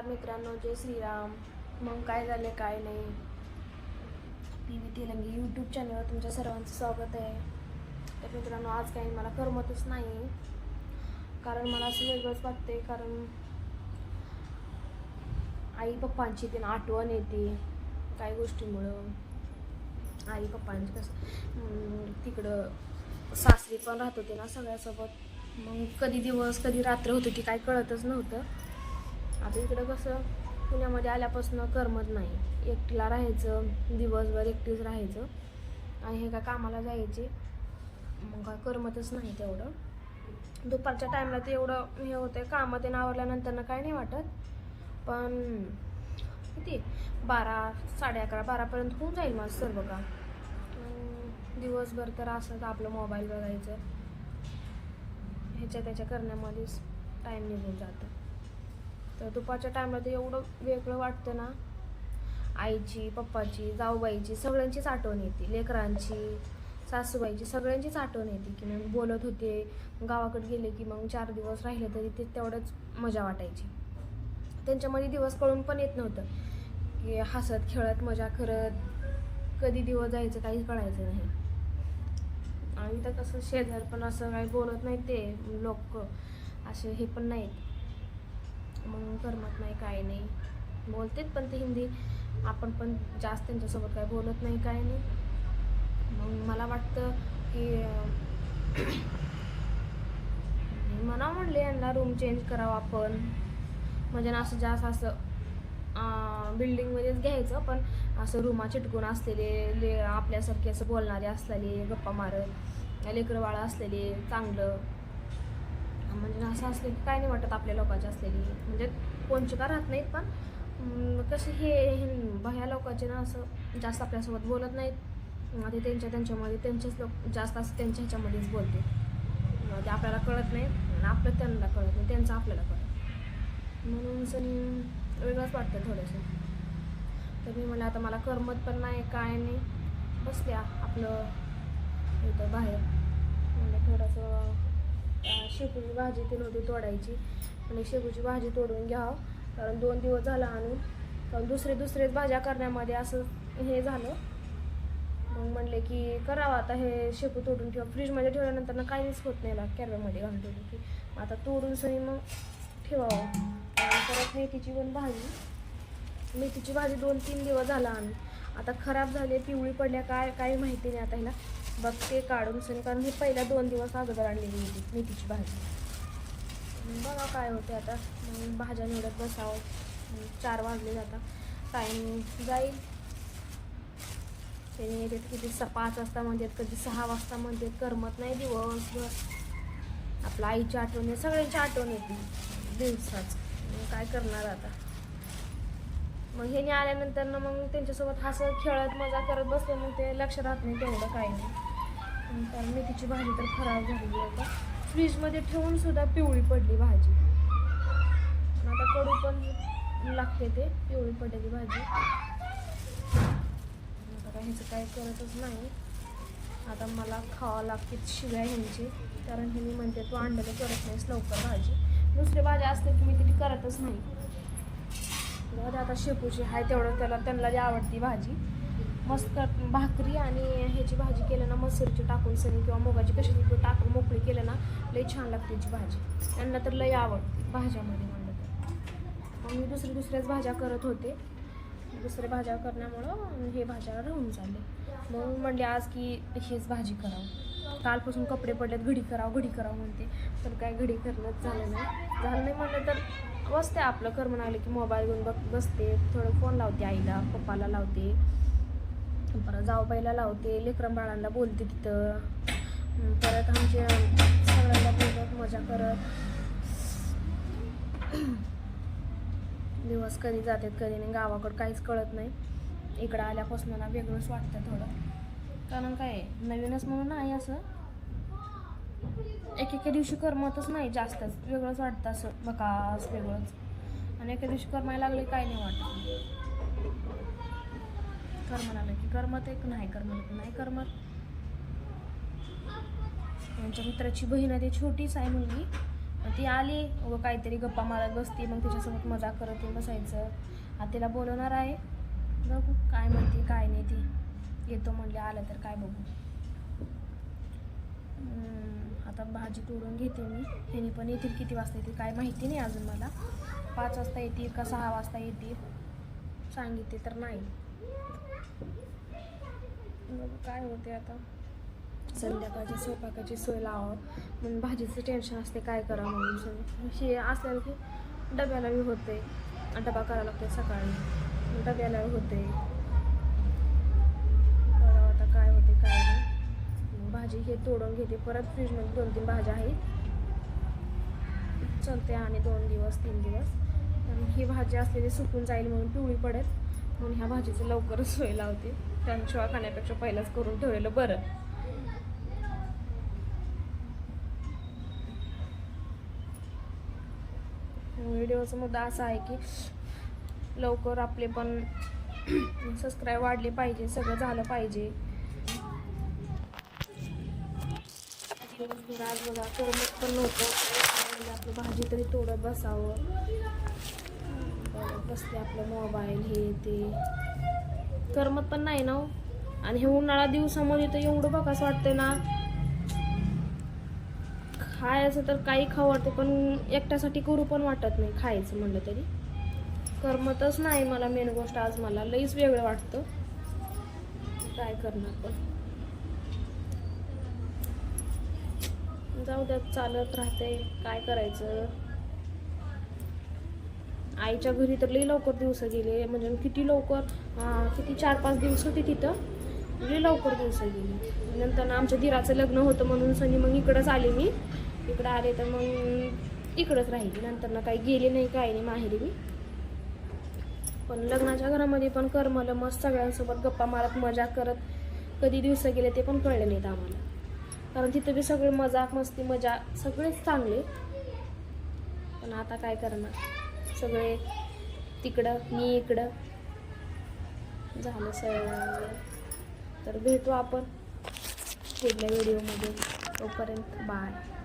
नमस्कार मित्रांनो जय श्रीराम. मग काय झाले काय नाही? पी व्ही तेलंगी यूट्यूब चॅनलवर तुमच्या सर्वांचं स्वागत आहे. तर मित्रांनो आज काही मला करमतच नाही. कारण मला असं वेगळंच वाटते कारण आई पप्पांची ते आठवण येते काही गोष्टीमुळं. आई पप्पांची कसं तिकडं सासरी पण राहत होते ना सगळ्यासोबत. मग कधी दिवस कधी रात्र होत होती काय कळतच नव्हतं. आता इकडं कसं पुण्यामध्ये आल्यापासून करमत नाही. एकटीला राहायचं दिवसभर एकटीच राहायचं. आणि हे काय कामाला जायचे मग काय करमतच नाही तेवढं. दुपारच्या टाईमला ते एवढं हे होतं कामात ते आवरल्यानंतर काय नाही वाटत. पण किती? बारा साडे अकरा बारापर्यंत होऊन जाईल माझं सर्व का दिवसभर तर असंच आपलं मोबाईल बघायचं. ह्याच्या त्याच्या करण्यामध्येच टाईम निघून जातं. तर दुपारच्या टाईमला ते एवढं वेगळं वाटतं ना. आईची पप्पाची जाऊबाईची सगळ्यांचीच आठवण येते. लेकरांची सासूबाईची सगळ्यांचीच आठवण येते की मग बोलत होते. गावाकडे गेले की मग चार दिवस राहिले तरी ते तेवढंच मजा वाटायची. त्यांच्यामध्ये दिवस कळून पण येत नव्हतं की हसत खेळत मजा करत कधी दिवस जायचं काही कळायचं नाही. आणि तर कसं शेजार पण असं काही बोलत नाही ते लोक. असे हे पण नाहीत. मग करमत नाही काय नाही. बोलतेत पण ते हिंदी. आपण पण जास्त त्यांच्यासोबत काय बोलत नाही काय नाही. मग मला वाटतं की म्हणा म्हणले यांना रूम चेंज करावं आपण. म्हणजे ना असं जास्त असं बिल्डिंगमध्येच घ्यायचं पण असं रूमा चिटकून असलेले ले आपल्यासारखे असं बोलणारे असलेले गप्पा मारत लेकरं असलेले चांगलं. म्हणजे असं असले की काय नाही वाटत आपल्या लोकांची असलेली म्हणजे कोणची का राहत नाहीत पण कसे हे बाह्या लोकांचे ना असं जास्त आपल्यासोबत बोलत नाहीत. ते त्यांच्या त्यांच्यामध्ये त्यांचेच लोक जास्त असं त्यांच्या ह्याच्यामध्येच बोलते. ते आपल्याला कळत नाही आणि आपलं त्यांना कळत नाही त्यांचं आपल्याला कळत म्हणून सनी वेगळंच वाटतं थोडंसं. तर मी म्हणलं आता मला करमत पण नाही काय नाही. बसल्या आपलं इथं बाहेर. म्हणजे थोडंसं शेपूची भाजी ती नव्हती तोडायची. आणि शेपूची भाजी तोडून घ्यावं. कारण दोन दिवस झाला आणून. कारण दुसरे दुसरेच भाज्या करण्यामध्ये असं हे झालं. मग म्हणले की करावं आता हे शेपू तोडून ठेवा. फ्रीजमध्ये ठेवल्यानंतर ना काहीच होत नाही ना कॅरव्यामध्ये घालून ठेवलं की. आता तोडून सही मग ठेवावं. परत मेथीची पण भाजी. मेथीची भाजी दोन तीन दिवस झाला आणून. आता खराब झाली पिवळी पडल्या काय काही माहिती नाही आता ह्याला. बघते काढून सनी कारण ही पहिल्या दोन दिवस अगोदर आणलेली होती मेथीची भाजी. बघा काय होते आता. मग भाज्या निवडत बसावं. चार वाजले जाता टाईम जाईल. त्याने येतात किती स पाच वाजता म्हणतात कधी सहा वाजता म्हणतात करमत नाही दिवसभर. आपल्या आईची आठवण आहे. सगळ्यांची आठवण येते दिवसाच. मग काय करणार आता? मग ह्याने आल्यानंतर ना मग त्यांच्यासोबत हसत खेळत मजा करत बसले मग ते लक्ष राहत नाही. तेवढं काही नाही. नंतर मेथीची भाजी तर खराब झालेली आहे आता. फ्रीजमध्ये ठेवून सुद्धा पिवळी पडली भाजी. आता कडू पण लागते ते पिवळी पडलेली भाजी. आता काय ह्याचं काय करतच नाही. आता मला खावा लागते शिव्या ह्यांची कारण हे मी म्हणते तू अंड्याला करत नाहीस लवकर भाजी. दुसरी भाजी असते की मी तिथे करतच नाही. आता शेपूची आहे तेवढं त्याला त्यांना जी आवडती भाजी. मस्त भाकरी आणि ह्याची भाजी केलं ना मसूरची टाकून सनी किंवा मुगाची कशाची टाकून मोकळी केलं ना लई छान लागते त्याची भाजी. त्यांना तर लई आवड भाज्यामध्ये म्हणलं तर. मग मी दुसरी दुसऱ्याच भाज्या करत होते. दुसऱ्या भाज्या करण्यामुळं हे भाज्या राहून चालले. मग म्हणले आज की हेच भाजी करावं. कालपासून कपडे पडलेत घडी करावं घडी करावं म्हणते. तर काय घडी करणंच झालं नाही. झालं नाही म्हणलं तर बसते आपलं. कर म्हणाले की मोबाईल घेऊन बघ बसते. थोडं फोन लावते आईला पप्पाला लावते. परत जावबाईला लावते लेकरं बाळांना बोलते तिथं. परत आमच्या सगळ्यांना बोलत मजा करत. दिवस कधी जातात कधी नाही गावाकडं काहीच कळत नाही. इकडं आल्यापासून मला वेगळंच वाटतं थोडं. कारण काय नवीनच म्हणून नाही असं. एक एके दिवशी करमतच नाही जास्तच. वेगळंच वाटतं असं बकास वेगळंच. आणि एके दिवशी करमायला लागले काय नाही वाटत. कर आलं की करमत एक नाही करमत नाही करमत. त्यांच्या मित्राची बहीण आहे ती छोटीच आहे मुलगी. ती आली व काहीतरी गप्पा मारत बसते मग तिच्यासोबत मजा करत बसायचं. आता तिला बोलवणार आहे. बघू काय म्हणते काय नाही ती. येतो म्हणले आलं तर काय बघू. आता भाजी तोडून घेते मी. त्यांनी पण येतील किती वाजता येतील काय माहिती नाही अजून मला. पाच वाजता येतील का सहा वाजता येतील? सांगितले तर नाही. मग काय होते आता? संध्याकाळची स्वयंपाकाची सोय लावावं म्हणून भाजीचं टेन्शन असते काय करावं म्हणून सगळं. हे असल्यानं की डब्याला बी होते. डबा करावा लागतो सकाळी. डब्याला होते. बघा आता काय होते काय नाही. भाजी हे तोडून घेते. परत फ्रीजमध्ये दोन तीन भाज्या आहेत. चलते आणि दोन दिवस तीन दिवस. आणि ही भाजी असलेली सुकून जाईल म्हणून पिवळी पडेल म्हणून ह्या भाजीचं लवकरच सोय लावते. त्यांशिवाय खाण्यापेक्षा पहिलाच करून ठेवलेलं बरं. व्हिडिओचा मुद्दा असा आहे की लवकर आपले पण सबस्क्राईब वाढले पाहिजे सगळं झालं पाहिजे. दिवसभर आज बघा करमत पण नव्हतं आपली भाजी तरी तोडत बसावं. बघत बसते आपलं मोबाईल हे ते. करमत पण नाही ना हो. आणि हे उन्हाळा दिवसामध्ये तर एवढं बघ असं वाटतं ना. खायचं तर काही खाऊ वाटतं पण एकट्यासाठी करू पण वाटत नाही खायचं म्हणलं तरी. करमतच नाही मला मेन गोष्ट आज मला. लईच वेगळं वाटतं. काय करणार पण. जाऊ द्यात चालत राहते. काय करायचं? आईच्या घरी तर लई लवकर दिवस गेले. म्हणजे किती लवकर किती चार पाच दिवस होती तिथं. लई लवकर दिवस गेली. नंतर ना आमच्या दिराचं लग्न होतं म्हणून सनी मग इकडंच आले मी. इकडं आले तर मग इकडंच राहिली. नंतर ना काही गेले नाही काही नाही माहेरी मी. पण लग्नाच्या घरामध्ये पण करमलं मस्त सगळ्यांसोबत गप्पा मारत मजा करत. कधी दिवस गेले ते पण कळले नाहीत आम्हाला. कारण तिथं बी सगळे मजाक मस्ती मजा सगळेच चांगले. पण आता काय करणार? सगळे तिकडं मी इकडं. झालं सगळं. तर भेटू आपण पुढल्या व्हिडिओमध्ये. तोपर्यंत बाय.